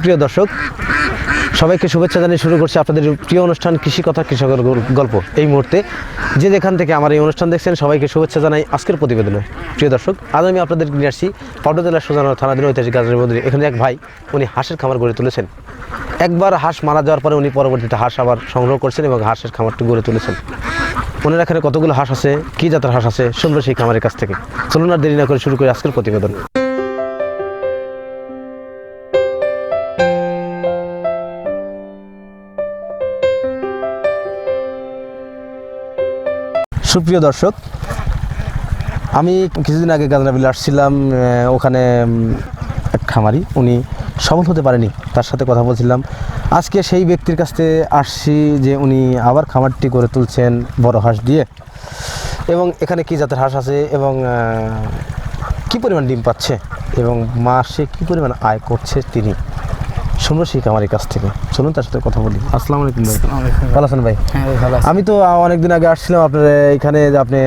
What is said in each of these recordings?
সুপ্রিয় দর্শক, সবাইকে শুভেচ্ছা জানিয়ে শুরু করছি আপনাদের প্রিয় অনুষ্ঠান কৃষি কথা কৃষকের গল্প। এই মুহূর্তে যে যেখান থেকে আমার এই অনুষ্ঠান দেখছেন, সবাইকে শুভেচ্ছা জানাই আজকের প্রতিবেদনে। প্রিয় দর্শক, আজ আমি আপনাদের নিয়ে আসছি পাউডা জেলার থানাধীন ঐতিহাসিক গাছের মন্দিরে এখানে এক ভাই, উনি হাঁসের খামার গড়ে তুলেছেন। একবার হাঁস মারা যাওয়ার পরে উনি পরবর্তীতে হাঁস আবার সংগ্রহ করছেন এবং হাঁসের খামারটি গড়ে তুলেছেন। ওনার এখানে কতগুলো হাঁস আছে, কী জাতের হাঁস আছে, শুনব সেই খামারের কাছ থেকে। চলুন আর দেরি না করে শুরু করি আজকের প্রতিবেদন। সুপ্রিয় দর্শক, আমি কিছুদিন আগে গাজনাবিল আসছিলাম ওখানে এক খামারি, উনি সফল হতে পারেনি, তার সাথে কথা বলছিলাম। আজকে সেই ব্যক্তির কাছ আসছি যে উনি আবার খামারটি করে তুলছেন বড় হাঁস দিয়ে। এবং এখানে কি জাতের হাঁস আছে এবং কি পরিমাণ ডিম পাচ্ছে এবং মাসে কি পরিমাণ আয় করছে তিনি? শুনব সেই খামারির কাছ থেকে। চলুন তার সাথে কথা বলি। আসসালামু আলাইকুম ভাই। ভালো আছেন ভাই? হ্যাঁ। আমি তো অনেকদিন আগে আসছিলাম আপনার এখানে যে আপনি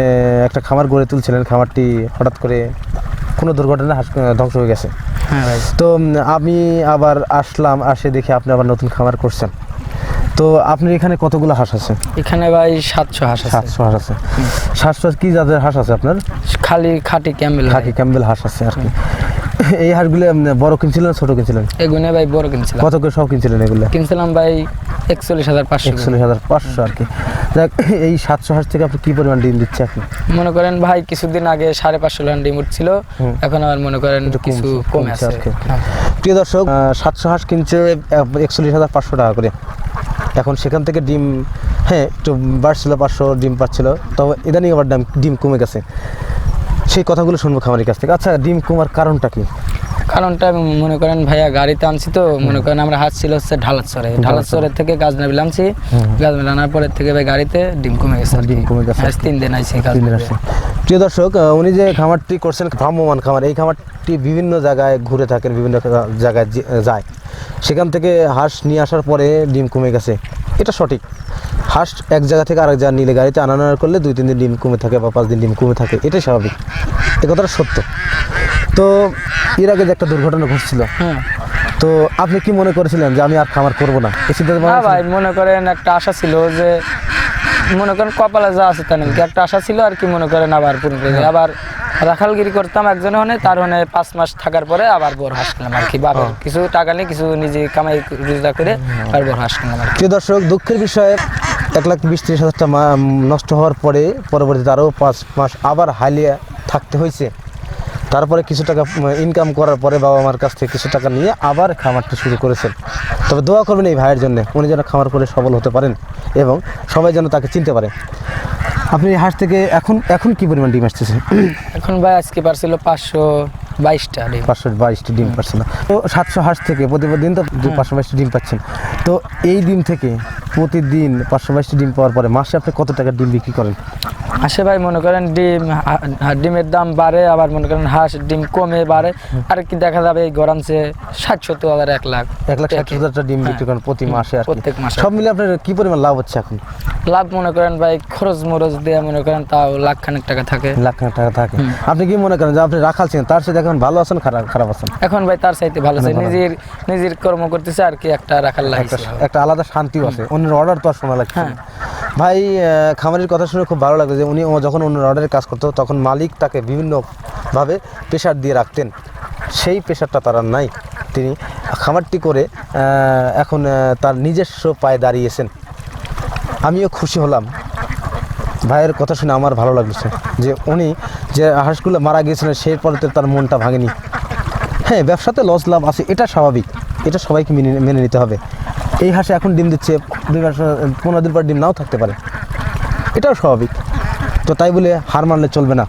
একটা খামার গড়ে তুলছিলেন খামারটি হঠাৎ করে কোনো দুর্ঘটনা ধ্বংস হয়ে গেছে। হ্যাঁ তো আমি আবার আসলাম আসে দেখি আপনি আবার নতুন খামার করছেন। তো আপনার এখানে কতগুলো হাঁস আছে? এখানে ভাই সাতশো হাঁস আছে। সাতশো হাঁস আছে। সাতশো কি জাতের হাঁস আছে আপনার? খালি খাটি ক্যাম্বেল খাকি ক্যাম্বেল হাঁস আছে আর কি। এই হাঁসগুলো বড় কিনছিলেন না ছোট কিনছিলেন? এগুনে ভাই বড় কিনছিলাম। কত করে সব কিনছিলেন এগুলো? কিনছিলাম ভাই একচল্লিশ হাজার পাঁচশো। একচল্লিশ হাজার পাঁচশো আর কি। যাক এই সাতশো হাঁস থেকে আপনি কি পরিমাণ ডিম দিচ্ছে আপনি? মনে করেন ভাই কিছুদিন আগে সাড়ে পাঁচশো লান ডিম উঠছিল। এখন আবার মনে করেন একটু কিছু কমে আছে। আর কি। হ্যাঁ। প্রিয় দর্শক সাতশো হাঁস কিনছে একচল্লিশ হাজার পাঁচশো টাকা করে। এখন সেখান থেকে ডিম হ্যাঁ একটু বাড়ছিল পাঁচশো ডিম পাচ্ছিল। তবে ইদানিং আবার ডিম কমে গেছে। সেই কথাগুলো শুনব খামারের কাছ থেকে। আচ্ছা ডিম কমার কারণটা কি? কারণটা মনে করেন ভাইয়া গাড়িতে আনছি তো মনে করেন আমরা হাত ছিল হচ্ছে ঢালাচরে। ঢালাচরের থেকে গাছ গাজনাবিল আনছি গাজনাবিল আনার পরের থেকে ভাই গাড়িতে ডিম কমে গেছে ডিম কমে গেছে। তিন দিন আইছি তিন দিন গাজনাবিলে। প্রিয় দর্শক উনি যে খামারটি করছেন ভ্রাম্যমান খামার এই খামারটি বিভিন্ন জায়গায় ঘুরে থাকেন বিভিন্ন জায়গায় যায়। সেখান থেকে হাঁস নিয়ে আসার পরে ডিম কমে গেছে। এটা সঠিক। হাঁস এক জায়গা থেকে আরেক জায়গা নিলে গাড়িতে আনা নেওয়ার করলে দুই তিন দিন ডিম কমে থাকে বা পাঁচ দিন ডিম কমে থাকে এটাই স্বাভাবিক। এ কথাটা সত্য। তো এর আগে যে একটা দুর্ঘটনা ঘটছিল হ্যাঁ। তো আপনি কি মনে করেছিলেন যে আমি আর খামার করব না? এই সিদ্ধান্ত না ভাই মনে করেন একটা আশা ছিল যে মনে করেন কপালে যা আছে তা নাকি একটা আশা ছিল আর কি মনে করেন আবার পূরণ আবার রাখালগিরি করতাম একজনে হনে তার হনে পাঁচ মাস থাকার পরে আবার বড় হাঁস কিনলাম আর কি। বাবার কিছু টাকা নেই কিছু নিজে কামাই রোজগার করে আর বড় হাঁস কিনলাম আর কি। দর্শক দুঃখের বিষয়ে এক লাখ বিশ ত্রিশ হাজার টাকা নষ্ট হওয়ার পরে পরবর্তীতে আরও পাঁচ মাস আবার হালিয়ে থাকতে হয়েছে। তারপরে কিছু টাকা ইনকাম করার পরে বাবা মার কাছ থেকে কিছু টাকা নিয়ে আবার খামারটা শুরু করেছেন। তবে দোয়া করবেন এই ভাইয়ের জন্য উনি যেন খামার করে সফল হতে পারেন এবং সবাই যেন তাকে চিনতে পারে। আপনি এই হাঁস থেকে এখন এখন কি পরিমাণ ডিম আসতেছে? এখন ভাই আজকে পারছিল পাঁচশো বাইশটা ডিম। পাঁচশো বাইশটি ডিম পাচ্ছেন তো সাতশো হাঁস থেকে প্রতিদিন তো পাঁচশো বাইশটি ডিম পাচ্ছেন। তো এই ডিম থেকে প্রতিদিন পাঁচশো বাইশটি ডিম পাওয়ার পরে মাসে আপনি কত টাকা ডিম বিক্রি করেন? আসে ভাই মনে করেন ডিম ডিমের দাম বাড়ে আবার মনে করেন হাঁস ডিম কমে বাড়ে। আর কি দেখা যাবে এই গরমছে ষাট সত্তর হাজার এক লাখ। এক লাখ ষাট হাজারটা ডিম বিক্রি করেন প্রতি মাসে প্রত্যেক মাসে। সব মিলে আপনার কি পরিমাণ লাভ হচ্ছে এখন? লাভ মনে করেন ভাই খরচ মরচ দিয়ে মনে করেন তাও লাখ খানেক টাকা থাকে। লাখ খানেক টাকা থাকে। আপনি কি মনে করেন যে আপনি রাখালছেন তার সাথে এখন ভালো আছেন খারাপ খারাপ আছেন? এখন ভাই তার চাইতে ভালো আছে নিজের নিজের কর্ম করতেছে আর কি একটা রাখার একটা লাগছে একটা আলাদা শান্তিও আছে অন্যের অর্ডার তো আর শোনা লাগছে না। ভাই খামারির কথা শুনে খুব ভালো লাগল যে উনি যখন অন্য অর্ডারে কাজ করতো, তখন মালিক তাকে বিভিন্নভাবে প্রেশার দিয়ে রাখতেন। সেই প্রেশারটা তার নাই। তিনি খামারটি করে এখন তার নিজস্ব পায়ে দাঁড়িয়েছেন। আমিও খুশি হলাম। ভাইয়ের কথা শুনে আমার ভালো লাগছে যে উনি যে হাঁসগুলো মারা গিয়েছিলেন, সেই পরে তার মনটা ভাঙেনি। হ্যাঁ ব্যবসাতে লস লাভ আছে, এটা স্বাভাবিক। এটা সবাইকে মেনে মেনে নিতে হবে। এই হাঁসে এখন ডিম দিচ্ছে, দুই মাস, পনেরো দিন পর ডিম নাও থাকতে পারে। এটাও স্বাভাবিক। তো তাই বলে হার মানলে চলবে না।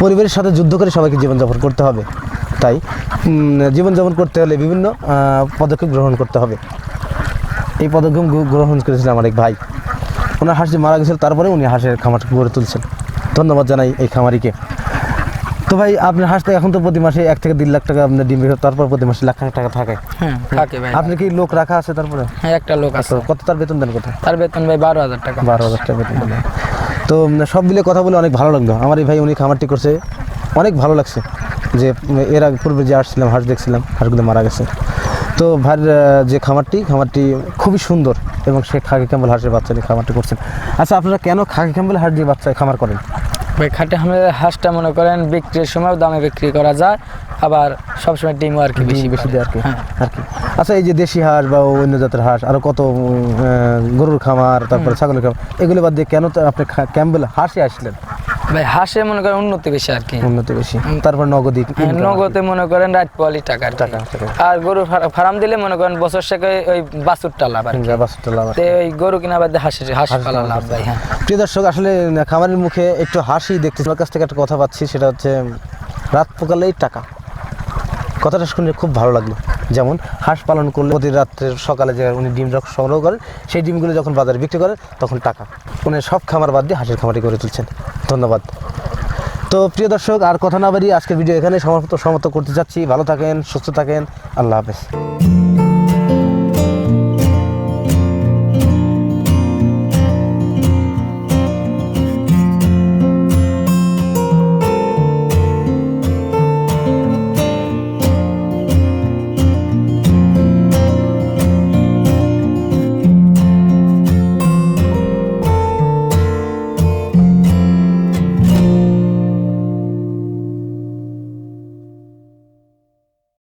পরিবারের সাথে যুদ্ধ করে সবাইকে জীবনযাপন করতে হবে। তাই জীবনযাপন করতে হলে বিভিন্ন পদক্ষেপ গ্রহণ করতে হবে। এই পদক্ষেপ গ্রহণ করেছিলেন আমার এক ভাই। ওনার হাঁস যে মারা গেছিল, তারপরে উনি হাঁসের খামার গড়ে তুলছেন। ধন্যবাদ জানাই এই খামারিকে। তো ভাই আপনার হাঁস তো এখন তো প্রতি মাসে এক থেকে দেড় লাখ টাকা আপনার ডিম বের তারপর প্রতি মাসে লাখ টাকা থাকে। হ্যাঁ থাকে ভাই। আপনার কি লোক রাখা আছে তারপরে? হ্যাঁ একটা লোক আছে। কত তার বেতন দেন কত তার বেতন ভাই বারো হাজার টাকা। বারো হাজার টাকা বেতন দেন। তো সব মিলে কথা বলে অনেক ভালো লাগল। আমার এই ভাই উনি খামারটি করছে। অনেক ভালো লাগছে যে এর আগে পূর্বে যে আসছিলাম হাঁস দেখছিলাম হাঁসগুলো মারা গেছে। তো আহ, যে খামারটি খামারটি খুবই সুন্দর এবং সে খাকি ক্যাম্বেল হাঁসের বাচ্চা নিয়ে খামারটি করছেন। আচ্ছা আপনারা কেন খাকি ক্যাম্বেল হাঁস দিয়ে বাচ্চা খামার করেন? ভাই খাটে আমাদের হাঁসটা মনে করেন বিক্রির সময় দামে বিক্রি করা যায় আবার সবসময় ডিমও আর কি বেশি বেশি দেয় আর কি হ্যাঁ। আর কি। আচ্ছা এই যে দেশি হাঁস বা অন্য জাতের হাঁস আরও কত গরুর খামার তারপরে ছাগলের খামার এগুলো বাদ দিয়ে কেন তো আপনি ক্যাম্বেল হাঁসে আসলেন? ভাই হাঁসে মনে করেন উন্নতি বেশি আর কি। উন্নতি বেশি। তারপর নগদি হ্যাঁ, নগদে মনে করেন রাইট টাকা টাকা। আর গরু ফার্ম দিলে মনে করেন বছর শেষে ওই বাছুরটা লাভ আর বাছুরটা লাভ তে ওই গরু কিনা বাদে হাঁস পালা লাভ ভাই হ্যাঁ। প্রিয় দর্শক আসলে খামারের মুখে একটু হাসি দেখতে আমার কাছ থেকে একটা কথা পাচ্ছি সেটা হচ্ছে রাত পোকালেই টাকা। কথাটা শুনে খুব ভালো লাগল। যেমন হাঁস পালন করলে প্রতি রাত্রে সকালে যে উনি ডিম যখন সংগ্রহ করেন সেই ডিমগুলো যখন বাজারে বিক্রি করেন তখন টাকা। উনি সব খামার বাদ দিয়ে হাঁসের খামারি করে তুলছেন। ধন্যবাদ। তো প্রিয় দর্শক, আর কথা না বাড়ি আজকের ভিডিও এখানে সমাপ্ত সমাপ্ত করতে চাচ্ছি। ভালো থাকেন, সুস্থ থাকেন। আল্লাহ হাফেজ।